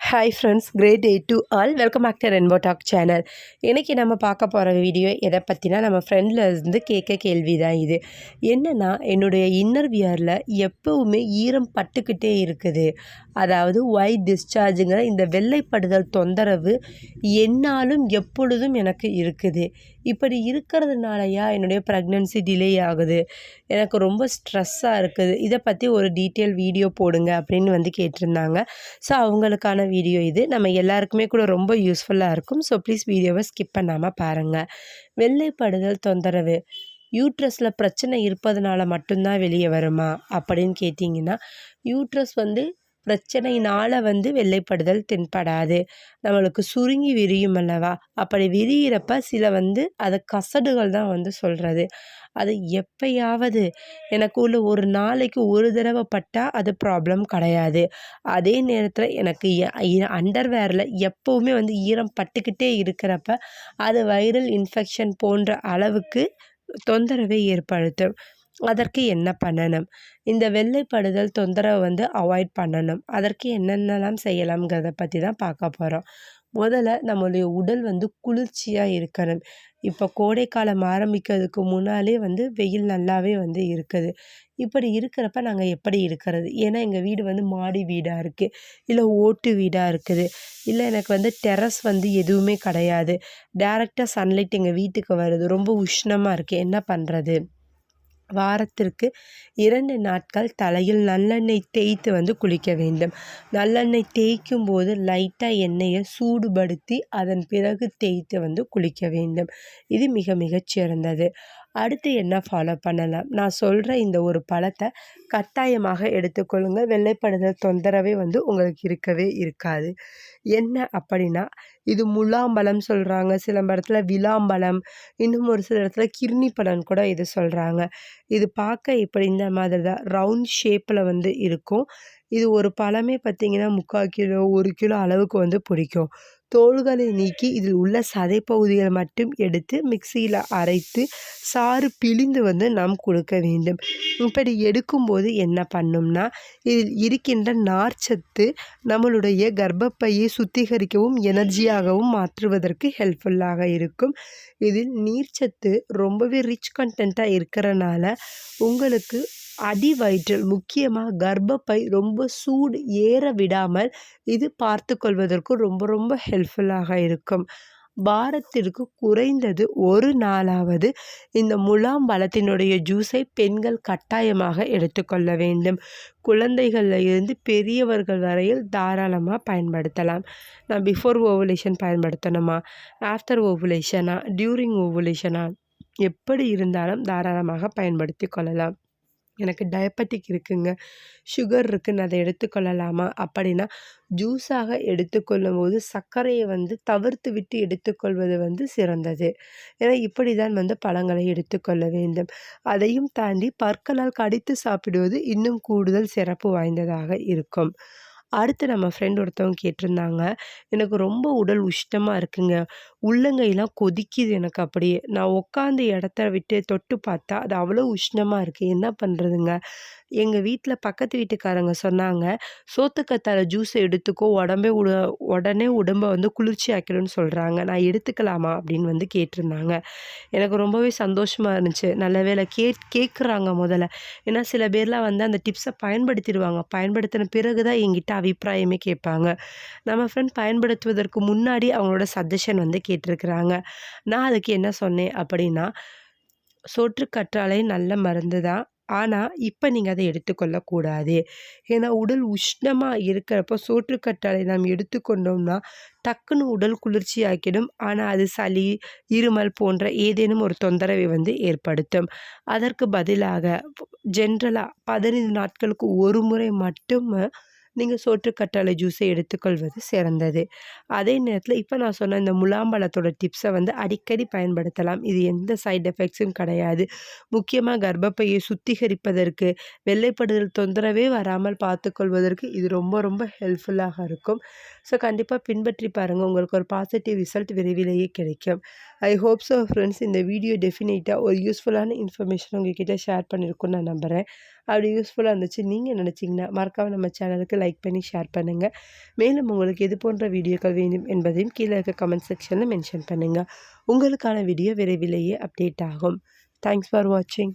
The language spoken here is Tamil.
Hi friends great eight to all welcome back to rainbow talk channel இன்றைக்கி நம்ம பார்க்க போகிற வீடியோ எதை பற்றினா நம்ம ஃப்ரெண்டில் இருந்து கேட்க கேள்வி தான் இது. என்னென்னா என்னுடைய இன்னர் வியரில் எப்போவுமே ஈரம் பட்டுக்கிட்டே இருக்குது. அதாவது ஒயிட் டிஸ்சார்ஜுங்கிற இந்த வெள்ளைப்படுதல் தொந்தரவு என்னாலும் எப்பொழுதும் எனக்கு இருக்குது. இப்படி இருக்கிறதுனாலயா என்னுடைய ப்ரெக்னென்சி டிலே ஆகுது? எனக்கு ரொம்ப ஸ்ட்ரெஸ்ஸாக இருக்குது. இதை பற்றி ஒரு டீட்டெயில் வீடியோ போடுங்க அப்படின்னு வந்து கேட்டிருந்தாங்க. ஸோ அவங்களுக்கான வீடியோ இது. நம்ம எல்லாருக்குமே கூட ரொம்ப யூஸ்ஃபுல்லாக இருக்கும். ஸோ ப்ளீஸ் வீடியோவை ஸ்கிப் பண்ணாமல் பாருங்கள் வெள்ளைப்படுதல் தொந்தரவு. யூட்ரஸில் பிரச்சனை இருப்பதனால மட்டும்தான் வெளியே வருமா? அப்படின்னு கேட்டிங்கன்னா யூட்ரஸ் வந்து பிரச்சனையினால் வந்து வெள்ளைப்படுதல் தென்படாது. நம்மளுக்கு சுருங்கி விரியும் அல்லவா? அப்படி விரிகிறப்ப சில வந்து அதை கசடுகள் தான் வந்து சொல்கிறது அது எப்பயாவது எனக்கு உள்ள ஒரு நாளைக்கு ஒரு தடவை பட்டால் அது ப்ராப்ளம் கிடையாது. அதே நேரத்தில் எனக்கு அண்டர்வேரில் எப்போவுமே வந்து ஈரம் பட்டுக்கிட்டே இருக்கிறப்ப அது வைரல் இன்ஃபெக்ஷன் போன்ற அளவுக்கு தொந்தரவை ஏற்படுத்தும். அதற்கு என்ன பண்ணணும்? இந்த வெள்ளைப்படுதல் தொந்தரவை வந்து அவாய்ட் பண்ணணும். அதற்கு என்னென்னலாம் செய்யலாம்ங்கிறத பற்றி தான் பார்க்க போகிறோம் முதல்ல நம்மளுடைய உடல் வந்து குளிர்ச்சியாக இருக்கணும். இப்போ கோடைக்காலம் ஆரம்பிக்கிறதுக்கு முன்னாலே வந்து வெயில் நல்லாவே வந்து இருக்குது. இப்படி இருக்கிறப்ப நாங்கள் எப்படி இருக்கிறது? ஏன்னா எங்கள் வீடு வந்து மாடி வீடாக இருக்குது இல்லை ஓட்டு வீடாக இருக்குது. இல்லை எனக்கு வந்து டெரஸ் வந்து எதுவுமே கிடையாது. டேரெக்டாக சன்லைட் எங்கள் வீட்டுக்கு வருது. ரொம்ப உஷ்ணமாக இருக்குது என்ன பண்ணுறது வாரத்திற்கு இரண்டு நாட்கள் தலையில் நல்லெண்ணெய் தேய்த்து வந்து குளிக்க வேண்டும். நல்லெண்ணெய் தேய்க்கும் போது லைட்டாக எண்ணெயை சூடுபடுத்தி அதன் பிறகு தேய்த்து வந்து குளிக்க வேண்டும். இது மிக மிகச் சிறந்தது அடுத்து என்ன ஃபாலோ பண்ணலாம்? நான் சொல்கிற இந்த ஒரு பழத்தை கட்டாயமாக எடுத்துக்கொள்ளுங்கள் வெள்ளைப்படுதல் தொந்தரவே வந்து உங்களுக்கு இருக்கவே இருக்காது. என்ன அப்படின்னா இது முலாம்பழம் சொல்கிறாங்க சில இடத்துல விளாம்பழம் இன்னும் ஒரு சில இடத்துல கிர்னி பழம் கூட இது சொல்கிறாங்க இது பார்க்க இப்படி இந்த மாதிரி தான் ரவுண்ட் ஷேப்பில் வந்து இருக்கும். இது ஒரு பழமே பார்த்திங்கன்னா முக்கால் கிலோ ஒரு கிலோ அளவுக்கு வந்து பிடிக்கும். தோல்களை நீக்கி இதில் உள்ள சதை பகுதிகளை மட்டும் எடுத்து மிக்சியில் அரைத்து சாறு பிழிந்து வந்து நாம் கொடுக்க வேண்டும். இப்படி எடுக்கும்போது என்ன பண்ணும்னா இதில் இருக்கின்ற நார்ச்சத்து நம்மளுடைய கர்ப்பப்பையை சுத்திகரிக்கவும் எனர்ஜியாகவும் மாற்றுவதற்கு ஹெல்ப்ஃபுல்லாக இருக்கும். இதில் நீர்ச்சத்து ரொம்பவே ரிச் கண்டென்ட்டாக இருக்கிறனால உங்களுக்கு அடி வயிற்றில் முக்கியமாக கர்ப்பப்பை ரொம்ப சூடு ஏற விடாமல் இது பார்த்து கொள்வதற்கு ரொம்ப ரொம்ப ஹெல்ப்ஃபுல்லாக இருக்கும். வாரத்திற்கு குறைந்தது ஒரு நாளாவது இந்த முலாம் பழத்தினுடைய ஜூஸை பெண்கள் கட்டாயமாக எடுத்துக்கொள்ள வேண்டும். குழந்தைகளில் இருந்து பெரியவர்கள் வரையில் தாராளமாக பயன்படுத்தலாம். நான் பிஃபோர் ஓவுலேஷன் பயன்படுத்தணுமா? ஆஃப்டர் ஓவுலேஷனா டியூரிங் ஓவுலேஷனா எப்படி இருந்தாலும் தாராளமாக பயன்படுத்தி கொள்ளலாம். எனக்கு டயபெட்டிக் இருக்குங்க. சுகர் இருக்குன்னு அதை எடுத்துக்கொள்ளலாமா? அப்படின்னா ஜூஸாக எடுத்துக்கொள்ளும் போது சர்க்கரையை வந்து தவிர்த்து விட்டு எடுத்துக்கொள்வது வந்து சிறந்தது. ஏன்னா இப்படி தான் வந்து பழங்களை எடுத்துக்கொள்ள வேண்டும். அதையும் தாண்டி பற்களால் கடித்து சாப்பிடுவது இன்னும் கூடுதல் சிறப்பு வாய்ந்ததாக இருக்கும். அடுத்து நம்ம ஃப்ரெண்ட் ஒருத்தவங்க கேட்டிருந்தாங்க. எனக்கு ரொம்ப உடல் உஷ்ணமாக இருக்குங்க. உள்ளங்கையெல்லாம் கொதிக்குது எனக்கு அப்படியே. நான் உட்காந்த இடத்த விட்டு தொட்டு பார்த்தா அது அவ்வளோ உஷ்ணமாக இருக்குது என்ன பண்ணுறதுங்க எங்கள் வீட்டில் பக்கத்து வீட்டுக்காரங்க சொன்னாங்க சோத்துக்கத்தாழை ஜூஸை எடுத்துக்கோ உடம்பே உட உடனே உடம்பை வந்து குளிர்ச்சி ஆக்கிடும்னு சொல்கிறாங்க நான் எடுத்துக்கலாமா? அப்படின்னு வந்து கேட்டிருந்தாங்க. எனக்கு ரொம்பவே சந்தோஷமாக இருந்துச்சு. நல்ல வேலை கே கேட்குறாங்க முதல்ல. ஏன்னா சில பேர்லாம் வந்து அந்த டிப்ஸை பயன்படுத்திடுவாங்க. பயன்படுத்தின பிறகு தான் எங்கிட்ட அபிப்பிராயமே கேட்பாங்க. நம்ம ஃப்ரெண்ட் பயன்படுத்துவதற்கு முன்னாடி அவங்களோட சஜஷன் வந்து கேட்டிருக்கிறாங்க. நான் அதுக்கு என்ன சொன்னேன் அப்படின்னா சோற்று கற்றாழை நல்ல மருந்து தான் ஆனால் இப்போ நீங்கள் அதை எடுத்துக்கொள்ளக்கூடாது ஏன்னா உடல் உஷ்ணமாக இருக்கிறப்போ சோற்றுக்கற்றாழை நாம் எடுத்துக்கொண்டோம்னா டக்குன்னு உடல் குளிர்ச்சி ஆக்கிடும் ஆனால் அது சளி இருமல் போன்ற ஏதேனும் ஒரு தொந்தரவை வந்து ஏற்படுத்தும். அதற்கு பதிலாக ஜென்ரலாக பதினைந்து நாட்களுக்கு ஒரு முறை மட்டும் நீங்கள் சோற்றுக்கற்றாழை ஜூஸை எடுத்துக்கொள்வது சிறந்தது. அதே நேரத்தில் இப்போ நான் சொன்ன இந்த முலாம்பழத்தோட டிப்ஸை வந்து அடிக்கடி பயன்படுத்தலாம். இது எந்த சைட் எஃபெக்ட்ஸும் கிடையாது. முக்கியமாக கர்ப்பப்பையை சுத்திகரிப்பதற்கு வெள்ளைப்படுதல் தொந்தரவே வராமல் பார்த்துக்கொள்வதற்கு இது ரொம்ப ரொம்ப ஹெல்ப்ஃபுல்லாக இருக்கும். ஸோ கண்டிப்பாக பின்பற்றி பாருங்கள் உங்களுக்கு ஒரு பாசிட்டிவ் ரிசல்ட் விரைவிலேயே கிடைக்கும். ஐ ஹோப் ஸோ ஃப்ரெண்ட்ஸ் இந்த வீடியோ டெஃபினேட்டாக ஒரு யூஸ்ஃபுல்லான இன்ஃபர்மேஷன் உங்ககிட்ட ஷேர் பண்ணியிருக்கும்னு நான் நம்புகிறேன் அப்படி யூஸ்ஃபுல்லாக இருந்துச்சு. நீங்கள் நினச்சிங்கன்னா மறக்காமல் நம்ம சேனலுக்கு லைக் பண்ணி ஷேர் பண்ணுங்கள் மேலும் உங்களுக்கு எது போன்ற வீடியோக்கள் வேண்டும் என்பதையும் கீழே இருக்க கமெண்ட் செக்ஷனில் மென்ஷன் பண்ணுங்கள் உங்களுக்கான வீடியோ விரைவிலேயே அப்டேட் ஆகும். தேங்க்ஸ் ஃபார் வாட்சிங்